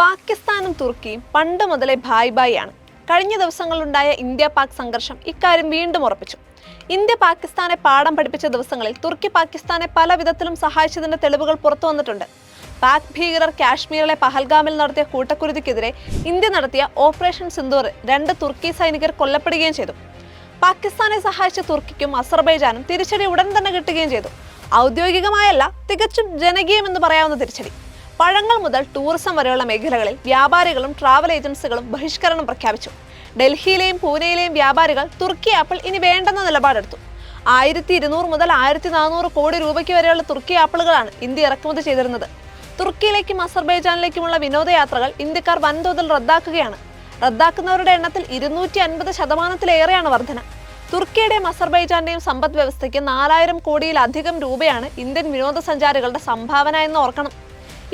പാകിസ്ഥാനും തുർക്കിയും പണ്ട് മുതലേ ഭായ് ഭായ് ആണ്. കഴിഞ്ഞ ദിവസങ്ങളിലുണ്ടായ ഇന്ത്യ പാക് സംഘർഷം ഇക്കാര്യം വീണ്ടും ഉറപ്പിച്ചു. ഇന്ത്യ പാകിസ്ഥാനെ പാഠം പഠിപ്പിച്ച ദിവസങ്ങളിൽ തുർക്കി പാകിസ്ഥാനെ പല വിധത്തിലും സഹായിച്ചതിന്റെ തെളിവുകൾ പുറത്തു വന്നിട്ടുണ്ട്. പാക് ഭീകരർ കാശ്മീരിലെ പഹൽഗാമിൽ നടത്തിയ കൂട്ടക്കുരുതിക്കെതിരെ ഇന്ത്യ നടത്തിയ ഓപ്പറേഷൻ സിന്ദൂർ രണ്ട് തുർക്കി സൈനികർ കൊല്ലപ്പെടുകയും ചെയ്തു. പാകിസ്ഥാനെ സഹായിച്ച തുർക്കിക്കും അസർബൈജാനും തിരിച്ചടി ഉടൻ തന്നെ കിട്ടുകയും ചെയ്തു. ഔദ്യോഗികമായല്ല തികച്ചും ജനകീയമെന്ന് പറയാവുന്ന തിരിച്ചടി. പഴങ്ങൾ മുതൽ ടൂറിസം വരെയുള്ള മേഖലകളിൽ വ്യാപാരികളും ട്രാവൽ ഏജൻസികളും ബഹിഷ്കരണം പ്രഖ്യാപിച്ചു. ഡൽഹിയിലെയും പൂനെയിലെയും വ്യാപാരികൾ തുർക്കി ആപ്പിൾ ഇനി വേണ്ടെന്ന നിലപാടെടുത്തു. ആയിരത്തി ഇരുന്നൂറ് മുതൽ ആയിരത്തി നാനൂറ് കോടി രൂപയ്ക്ക് വരെയുള്ള തുർക്കി ആപ്പിളുകളാണ് ഇന്ത്യ ഇറക്കുമതി ചെയ്തിരുന്നത്. തുർക്കിയിലേക്കും അസർബൈജാനിലേക്കുമുള്ള വിനോദയാത്രകൾ ഇന്ത്യക്കാർ വൻതോതിൽ റദ്ദാക്കുകയാണ്. റദ്ദാക്കുന്നവരുടെ എണ്ണത്തിൽ ഇരുന്നൂറ്റി അൻപത് ശതമാനത്തിലേറെയാണ് വർധന. തുർക്കിയുടെയും അസർബൈജാന്റെയും സമ്പദ് വ്യവസ്ഥയ്ക്ക് നാലായിരം കോടിയിലധികം രൂപയാണ് ഇന്ത്യൻ വിനോദസഞ്ചാരികളുടെ സംഭാവന എന്ന് ഓർക്കണം.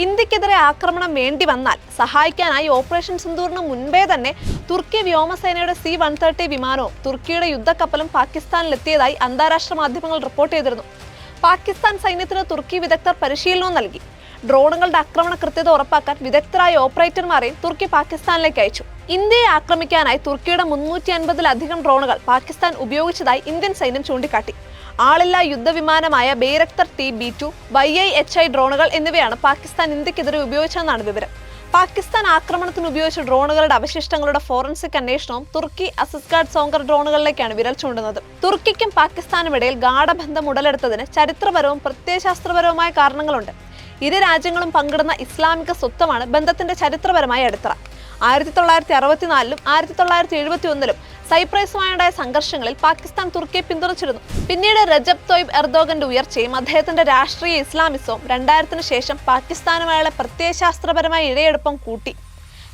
ഇന്ത്യക്കെതിരെ ആക്രമണം വേണ്ടി വന്നാൽ സഹായിക്കാനായി ഓപ്പറേഷൻ സിന്ദൂറിന് മുൻപേ തന്നെ തുർക്കി വ്യോമസേനയുടെ സി വൺ തേർട്ടി വിമാനവും തുർക്കിയുടെ യുദ്ധക്കപ്പലും പാകിസ്ഥാനിലെത്തിയതായി അന്താരാഷ്ട്ര മാധ്യമങ്ങൾ റിപ്പോർട്ട് ചെയ്തിരുന്നു. പാകിസ്ഥാൻ സൈന്യത്തിന് തുർക്കി വിദഗ്ധർ പരിശീലനവും നൽകി. ഡ്രോണുകളുടെ ആക്രമണ കൃത്യത ഉറപ്പാക്കാൻ വിദഗ്ധരായ ഓപ്പറേറ്റർമാരെയും തുർക്കി പാകിസ്ഥാനിലേക്ക് അയച്ചു. ഇന്ത്യയെ ആക്രമിക്കാനായി തുർക്കിയുടെ മുന്നൂറ്റി അൻപതിലധികം ഡ്രോണുകൾ പാകിസ്ഥാൻ ഉപയോഗിച്ചതായി ഇന്ത്യൻ സൈന്യം ചൂണ്ടിക്കാട്ടി. ആളില്ലാ യുദ്ധവിമാനമായ Bayraktar T B two Y I H A ഡ്രോണുകൾ എന്നിവയാണ് പാകിസ്ഥാൻ ഇന്ത്യക്കെതിരെ ഉപയോഗിച്ചതെന്നാണ് വിവരം. പാകിസ്ഥാൻ ആക്രമണത്തിന് ഉപയോഗിച്ച ഡ്രോണുകളുടെ അവശിഷ്ടങ്ങളുടെ ഫോറൻസിക് അന്വേഷണവും തുർക്കി അസിസ്ഗാഡ് സോങ്കർ ഡ്രോണുകളിലേക്കാണ് വിരൽ ചൂണ്ടുന്നത്. തുർക്കിക്കും പാകിസ്ഥാനും ഇടയിൽ ഗാഠബന്ധം ഉടലെടുത്തതിന് ചരിത്രപരവും പ്രത്യയശാസ്ത്രപരവുമായ കാരണങ്ങളുണ്ട്. ഇരു രാജ്യങ്ങളും പങ്കിടുന്ന ഇസ്ലാമിക സ്വത്വമാണ് ബന്ധത്തിന്റെ ചരിത്രപരമായ അടിത്തറ. ആയിരത്തി തൊള്ളായിരത്തി അറുപത്തിനാലിലും ആയിരത്തി തൊള്ളായിരത്തി എഴുപത്തി ഒന്നിലും സൈപ്രസുമായുണ്ടായ സംഘർഷങ്ങളിൽ പാകിസ്ഥാൻ തുർക്കിയെ പിന്തുണച്ചിരുന്നു. പിന്നീട് രജബ് തോയ്ബ് എർദോഗന്റെ ഉയർച്ചയും അദ്ദേഹത്തിന്റെ രാഷ്ട്രീയ ഇസ്ലാമിസവും രണ്ടായിരത്തിന് ശേഷം പാകിസ്ഥാനുമായുള്ള പ്രത്യയശാസ്ത്രപരമായ ഇഴയെടുപ്പം കൂട്ടി.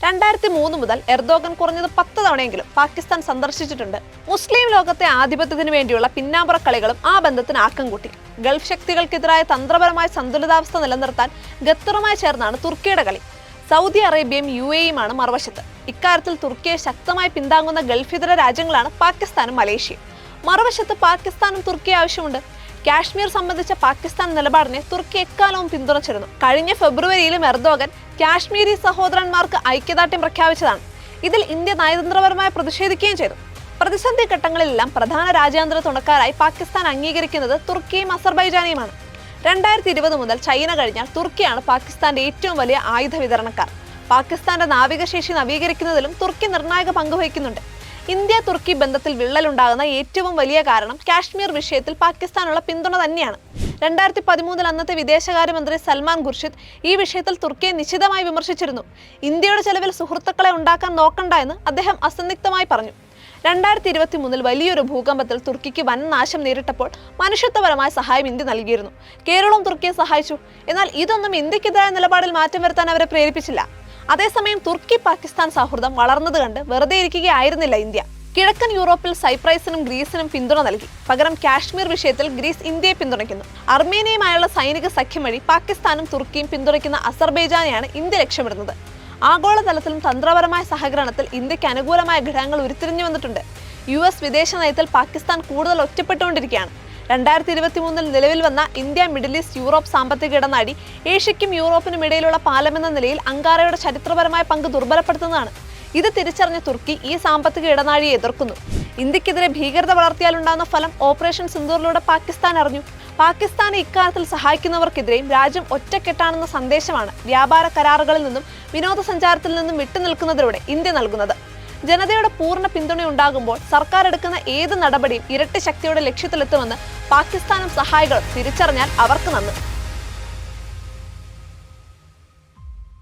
രണ്ടായിരത്തി മൂന്ന് മുതൽ എർദോഗൻ കുറഞ്ഞത് പത്ത് തവണയെങ്കിലും പാകിസ്ഥാൻ സന്ദർശിച്ചിട്ടുണ്ട്. മുസ്ലിം ലോകത്തെ ആധിപത്യത്തിന് വേണ്ടിയുള്ള പിന്നാമ്പുറ കളികളും ആ ബന്ധത്തിന് ആക്കം കൂട്ടി. ഗൾഫ് ശക്തികൾക്കെതിരായ തന്ത്രപരമായ സന്തുലിതാവസ്ഥ നിലനിർത്താൻ ഖത്തറുമായി ചേർന്നാണ് തുർക്കിയുടെ കളി. സൗദി അറേബ്യയും യു എയുമാണ് മറുവശത്ത്. ഇക്കാര്യത്തിൽ തുർക്കിയെ ശക്തമായി പിന്താങ്ങുന്ന ഗൾഫിതര രാജ്യങ്ങളാണ് പാകിസ്ഥാനും മലേഷ്യയും. മറുവശത്ത് പാകിസ്ഥാനും തുർക്കിയെ ആവശ്യമുണ്ട്. കാശ്മീർ സംബന്ധിച്ച പാകിസ്ഥാൻ നിലപാടിനെ തുർക്കി എക്കാലവും പിന്തുണച്ചിരുന്നു. കഴിഞ്ഞ ഫെബ്രുവരിയിലും എർദോഗൻ കാശ്മീരി സഹോദരന്മാർക്ക് ഐക്യദാർഢ്യം പ്രഖ്യാപിച്ചതാണ്. ഇതിൽ ഇന്ത്യ നയതന്ത്രപരമായി പ്രതിഷേധിക്കുകയും ചെയ്തു. പ്രതിസന്ധി ഘട്ടങ്ങളിലെല്ലാം പ്രധാന രാജ്യാന്തര തുണക്കാരായി പാകിസ്ഥാൻ അംഗീകരിക്കുന്നത് തുർക്കിയും അസർബൈജാനിയുമാണ്. രണ്ടായിരത്തി ഇരുപത് മുതൽ ചൈന കഴിഞ്ഞാൽ തുർക്കിയാണ് പാകിസ്ഥാന്റെ ഏറ്റവും വലിയ ആയുധ വിതരണക്കാർ. പാകിസ്ഥാന്റെ നാവികശേഷി നവീകരിക്കുന്നതിലും തുർക്കി നിർണായക പങ്കുവഹിക്കുന്നുണ്ട് ഇന്ത്യ തുർക്കി ബന്ധത്തിൽ വിള്ളലുണ്ടാകുന്ന ഏറ്റവും വലിയ കാരണം കാശ്മീർ വിഷയത്തിൽ പാകിസ്ഥാനുള്ള പിന്തുണ തന്നെയാണ്. രണ്ടായിരത്തി പതിമൂന്നിൽ അന്നത്തെ വിദേശകാര്യമന്ത്രി സൽമാൻ ഖുർഷിദ് ഈ വിഷയത്തിൽ തുർക്കിയെ നിശിതമായി വിമർശിച്ചിരുന്നു. ഇന്ത്യയുടെ ചെലവിൽ സുഹൃത്തുക്കളെ ഉണ്ടാക്കാൻ നോക്കണ്ട എന്ന് അദ്ദേഹം അസന്നിഗ്ധമായി പറഞ്ഞു. രണ്ടായിരത്തി ഇരുപത്തി മൂന്നിൽ വലിയൊരു ഭൂകമ്പത്തിൽ തുർക്കിക്ക് വൻ നാശം നേരിട്ടപ്പോൾ മനുഷ്യത്വപരമായ സഹായം ഇന്ത്യ നൽകിയിരുന്നു. കേരളവും തുർക്കിയെ സഹായിച്ചു. എന്നാൽ ഇതൊന്നും ഇന്ത്യക്കെതിരായ നിലപാടിൽ മാറ്റം വരുത്താൻ അവരെ പ്രേരിപ്പിച്ചില്ല. അതേസമയം തുർക്കി പാകിസ്ഥാൻ സൗഹൃദം വളർന്നത് കണ്ട് വെറുതെ ഇരിക്കുകയായിരുന്നില്ല ഇന്ത്യ. കിഴക്കൻ യൂറോപ്പിൽ സൈപ്രൈസിനും ഗ്രീസിനും പിന്തുണ നൽകി. പകരം കാശ്മീർ വിഷയത്തിൽ ഗ്രീസ് ഇന്ത്യയെ പിന്തുണയ്ക്കുന്നു. അർമേനിയയുമായുള്ള സൈനിക സഖ്യം വഴി പാകിസ്ഥാനും തുർക്കിയും പിന്തുണയ്ക്കുന്ന അസർബൈജാനെയാണ് ഇന്ത്യ ലക്ഷ്യമിടുന്നത്. ആഗോളതലത്തിലും തന്ത്രപരമായ സഹകരണത്തിൽ ഇന്ത്യയ്ക്ക് അനുകൂലമായ ഘടകങ്ങൾ ഉരുത്തിരിഞ്ഞു വന്നിട്ടുണ്ട്. യു എസ് വിദേശ നയത്തിൽ പാകിസ്ഥാൻ കൂടുതൽ ഒറ്റപ്പെട്ടുകൊണ്ടിരിക്കുകയാണ്. രണ്ടായിരത്തി ഇരുപത്തി മൂന്നിൽ നിലവിൽ വന്ന ഇന്ത്യ മിഡിൽ ഈസ്റ്റ് യൂറോപ്പ് സാമ്പത്തിക ഇടനാടി ഏഷ്യയ്ക്കും യൂറോപ്പിനും ഇടയിലുള്ള പാലമെന്ന നിലയിൽ അങ്കാറയുടെ ചരിത്രപരമായ പങ്ക് ദുർബലപ്പെടുത്തുന്നതാണ്. ഇത് തിരിച്ചറിഞ്ഞ തുർക്കി ഈ സാമ്പത്തിക ഇടനാഴിയെ എതിർക്കുന്നു. ഇന്ത്യക്കെതിരെ ഭീകരത വളർത്തിയാലുണ്ടാകുന്ന ഫലം ഓപ്പറേഷൻ സിന്ദൂറിലൂടെ പാകിസ്ഥാൻ അറിഞ്ഞു. പാകിസ്ഥാനെ ഇക്കാര്യത്തിൽ സഹായിക്കുന്നവർക്കെതിരെയും രാജ്യം ഒറ്റക്കെട്ടാണെന്ന സന്ദേശമാണ് വ്യാപാര കരാറുകളിൽ നിന്നും വിനോദസഞ്ചാരത്തിൽ നിന്നും വിട്ടുനിൽക്കുന്നതിലൂടെ ഇന്ത്യ നൽകുന്നത്. ജനതയുടെ പൂർണ പിന്തുണയുണ്ടാകുമ്പോൾ സർക്കാർ എടുക്കുന്ന ഏത് നടപടിയും ഇരട്ടി ശക്തിയുടെ ലക്ഷ്യത്തിലെത്തുമെന്ന് പാകിസ്ഥാനും സഹായികളും തിരിച്ചറിഞ്ഞാൽ അവർക്ക് നന്ന്